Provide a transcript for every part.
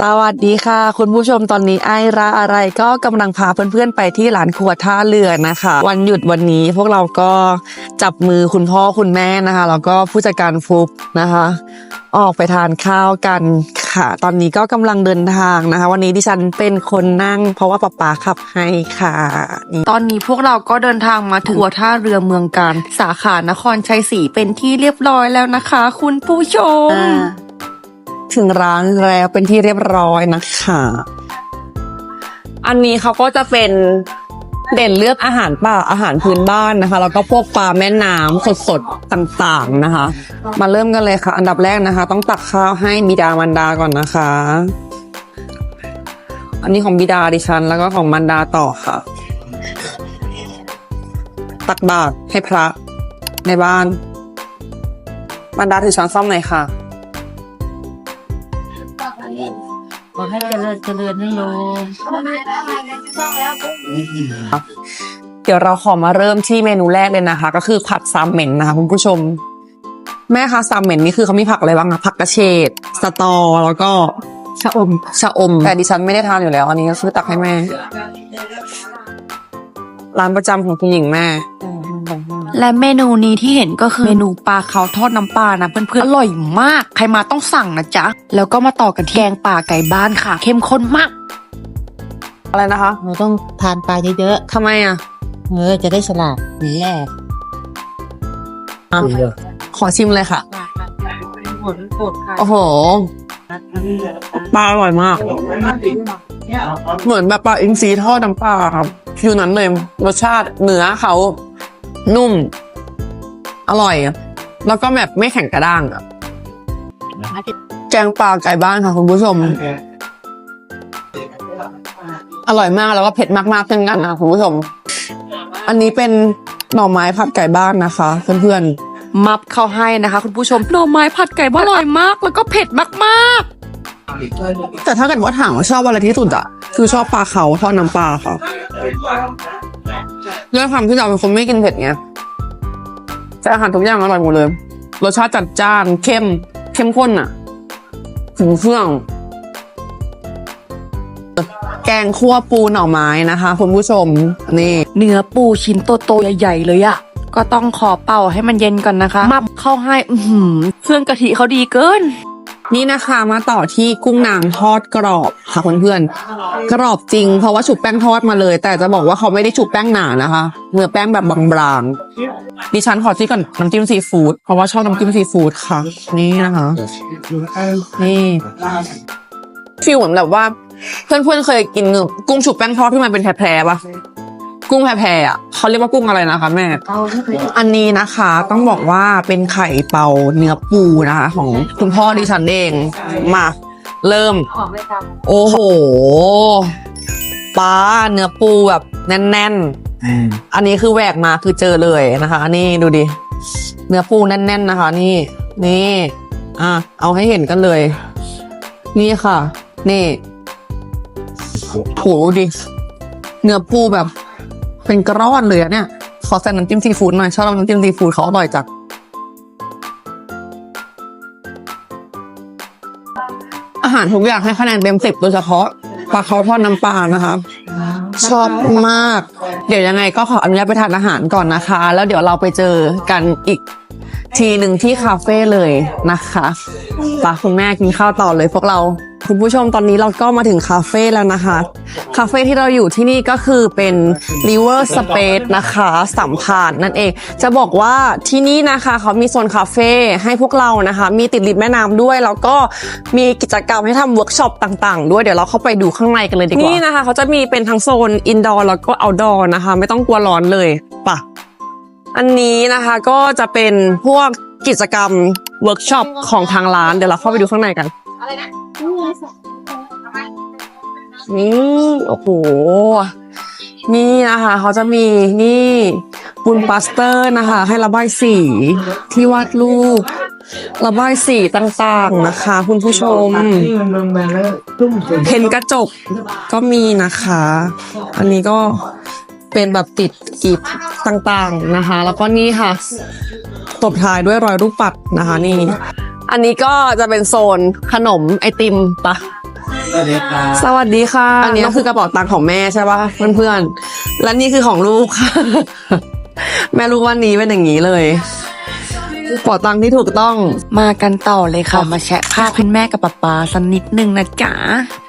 สวัสดีค่ะ คุณผู้ชมตอนนี้ไอราอะไรก็กำลังพาเพื่อนๆไปที่ร้านครัวท่าเรือนะคะ วันหยุดวันนี้พวกเราก็จับมือคุณพ่อคุณแม่นะคะแล้วก็ผู้จัดการฟุกนะคะ ออกไปทานข้าวกันค่ะ ตอนนี้ก็กำลังเดินทางนะคะ วันนี้ดิฉันเป็นคนนั่ง เพราะว่าป๊าป๊าขับให้ค่ะ ตอนนี้พวกเราก็เดินทางมาถึงหัวท่าเรือเมืองการสาขานครชัยศรีเป็นที่เรียบร้อยแล้วนะคะ คุณผู้ชม ถึงร้านแล้วเป็นที่เรียบร้อยนะคะ อันนี้เขาก็จะเป็นเด่นเลือกอาหารป่าอาหารพื้นบ้านนะคะ แล้วก็พวกปลาแม่น้ำสดๆต่างๆนะคะ มาเริ่มกันเลยค่ะ อันดับแรกนะคะ ต้องตักข้าวให้บิดามันดาก่อนนะคะ อันนี้ของบิดาดิฉัน แล้วก็ของมันดาต่อค่ะ ตักบาตรให้พระในบ้านมันดาถือช้อนซ่อมหน่อยค่ะ ขอให้เจริญเจริญนะโยมเดี๋ยวเราขอมาเริ่มที่เมนูแรกเลยนะคะ ก็คือผัดซามเหม็นนะคะคุณผู้ชม แม่คะซามเหม็นนี่คือเขามีผักอะไรบ้างอะผักกระเฉดสตอแล้วก็ชะอมชะอม แต่ดิฉันไม่ได้ทานอยู่แล้ว อันนี้ก็ซื้อตักให้แม่ ร้านประจำของคุณหญิงแม่ และเมนูนี้ที่เห็นก็คือเมนูปลาเขาทอดน้ำปลานะเพื่อนๆอร่อยมาก ใครมาต้องสั่งนะจ๊ะ แล้วก็มาต่อกันที่แกงป่าไก่บ้านค่ะ เข้มข้นมาก อะไรนะคะเราต้องทานปลาเยอะทำไมอะๆ เออ จะได้ฉลาดนี่แหละอะขอชิมเลยค่ะ โอ้โห ปลาอร่อยมาก เหมือนแบบปลาอินทรีทอดน้ำปลาครับฟิวนั้นเลยรสชาติเนื้อเขา นุ่ม อร่อย แล้วก็แบบไม่แข็งกระด้างอะแกงปลาไก่บ้านค่ะคุณผู้ชม อร่อยมากแล้วก็เผ็ดมากๆเช่นกันนะคุณผู้ชม อันนี้เป็นหน่อไม้ผัดไก่บ้านนะคะเพื่อนๆ มับเข้าให้นะคะ คุณผู้ชม หน่อไม้ผัดไก่บ้านอร่อยมาก แล้วก็เผ็ดมากแต่ถ้าเกิดว่าถามว่าชอบอะไรที่สุดอะคือชอบปลาเขาทอดน้ำปลาค่ะ ด้วยความที่เราเป็นคนไม่กินเผ็ดไงแต่อาหารทุกอย่างอร่อยหมดเลยรสชาติจัดจ้านเข้ม เข้มข้นอะถึงเครื่อง แกงคั่วปูหน่อไม้นะคะคุณผู้ชมนี่ เนื้อปูชิ้นโตๆใหญ่ๆเลยอะก็ต้องขอเป่าให้มันเย็นก่อนนะคะ มับเข้าให้ อืเครื่องกะทิเขาดีเกิน นี่นะคะมาต่อที่กุ้งนางทอดกรอบค่ะเพื่อนๆกรอบจริง เพราะว่าฉุบแป้งทอดมาเลย แต่จะบอกว่าเขาไม่ได้ฉุบแป้งหนานะคะเนื้อแป้งแบบบางๆดิฉันขอที่ก่อนน้ำจิ้มซีฟู้ดเพราะว่าชอบน้ำจิ้มซีฟู้ดค่ะ นี่นะคะนี่ฟิลเหมือนแบบว่า เพื่อนๆเคยกินกุ้งฉุบแป้งทอดที่มันเป็นแพรๆปะ กุ้งแพรๆอะเขาเรียกว่ากุ้งอะไรนะคะแม่อันนี้นะคะต้องบอกว่าเป็นไข่เปาเนื้อปูนะคะของคุณพ่อดิฉันเองมา เริ่มโอ้โหปลาเนื้อปูแบบแน่นๆ อันนี้คือแหวกมาคือเจอเลยนะคะ นี่ดูดิ เนื้อปูแน่น ๆนะคะ นี่ นี่ อะเอาให้เห็นกันเลย นี่ค่ะ นี่โหดูดิ เนื้อปูแบบ เป็นกร้อนเลยอะเนี่ย ขอใส่น้ำจิ้มซีฟู้ดหน่อยชอบน้ำจิ้มซีฟู้ดเขาอร่อยจัดอาหารทุกอย่างให้คะแนนเต็มสิบโดยเฉพาะปลาเขาทอดน้ำปลานะคะชอบมาก เดี๋ยวยังไงก็ขออนุญาตไปทานอาหารก่อนนะคะ แล้วเดี๋ยวเราไปเจอกันอีกทีหนึ่งที่คาเฟ่เลยนะคะปาคุณแม่กินข้าวต่อเลยพวกเรา คุณผู้ชมตอนนี้เราก็มาถึงคาเฟ่แล้วนะคะ คาเฟ่ที่เราอยู่ที่นี่ก็คือเป็น River Space นะคะ สัมผัสนั่นเอง จะบอกว่าที่นี่นะคะ เขามีโซนคาเฟ่ให้พวกเรานะคะ มีติดริมแม่น้ำด้วย แล้วก็มีกิจกรรมให้ทำเวิร์กช็อปต่างๆ ด้วยเดี๋ยวเราเข้าไปดูข้างในกันเลยดีกว่า นี่นะคะ เขาจะมีเป็นทั้งโซนอินดอร์แล้วก็เอาท์ดอร์นะคะ ไม่ต้องกลัวร้อนเลยปะอันนี้นะคะก็จะเป็นพวกกิจกรรมเวิร์กช็อปของทางร้านเดี๋ยวเราเข้าไปดูข้างในกันนี่ นี่โอ้โห นี่นะคะ เขาจะมีนี่บุญปาสเตอร์นะคะ ให้ระบายสีที่วาดรูประบายสีต่างๆนะคะ คุณผู้ชมเพนกระจกก็มีนะคะ อันนี้ก็เป็นแบบติดกีบต่างๆนะคะ แล้วก็นี่ค่ะ ตบท้ายด้วยรอยรูปปัดนะคะนี่ อันนี้ก็จะเป็นโซนขนมไอติมปะสวัสดีครับสวัสดีค่ะ อันนี้คือกระเป๋าตังค์ของแม่ใช่ป่ะเพื่อนๆ และนี่คือของลูกค่ะ แม่ลูกวันนี้เป็นอย่างนี้เลยกระเป๋าตังค์ที่ถูกต้องมากันต่อเลยค่ะ มาแชะภาพคุณแม่กับป๊าป๊าสักนิดนึงนะจ๊ะ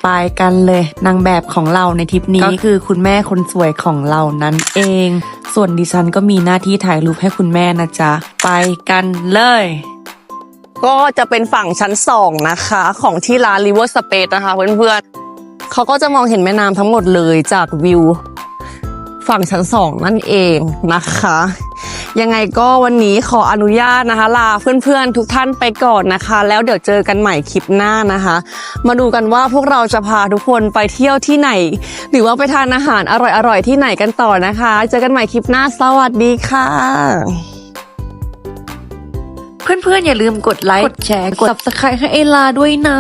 ไปกันเลยนางแบบของเราในทริปนี้ก็คือคุณแม่คนสวยของเรานั่นเอง ส่วนดิฉันก็มีหน้าที่ถ่ายรูปให้คุณแม่นะจ๊ะไปกันเลย ก็จะเป็นฝั่งชั้นสองนะคะ ของที่ร้าน River Space นะคะเพื่อนๆเขาก็จะมองเห็นแม่น้ำทั้งหมดเลยจากวิว ฝั่งชั้นสองนั่นเองนะคะ ยังไงก็วันนี้ขออนุญาตนะคะ ลาเพื่อนๆทุกท่านไปก่อนนะคะ แล้วเดี๋ยวเจอกันใหม่คลิปหน้านะคะ มาดูกันว่าพวกเราจะพาทุกคนไปเที่ยวที่ไหน หรือว่าไปทานอาหารอร่อยๆที่ไหนกันต่อนะคะ เจอกันใหม่คลิปหน้าสวัสดีค่ะ เพื่อนๆ อย่าลืมกดไลค์ กดแชร์ กด subscribe ให้เอลาด้วยนะ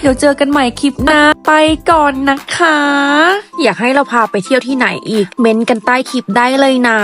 เดี๋ยวเจอกันใหม่คลิปหน้า ไปก่อนนะคะ อยากให้เราพาไปเที่ยวที่ไหนอีก เม้นต์กันใต้คลิปได้เลยนะ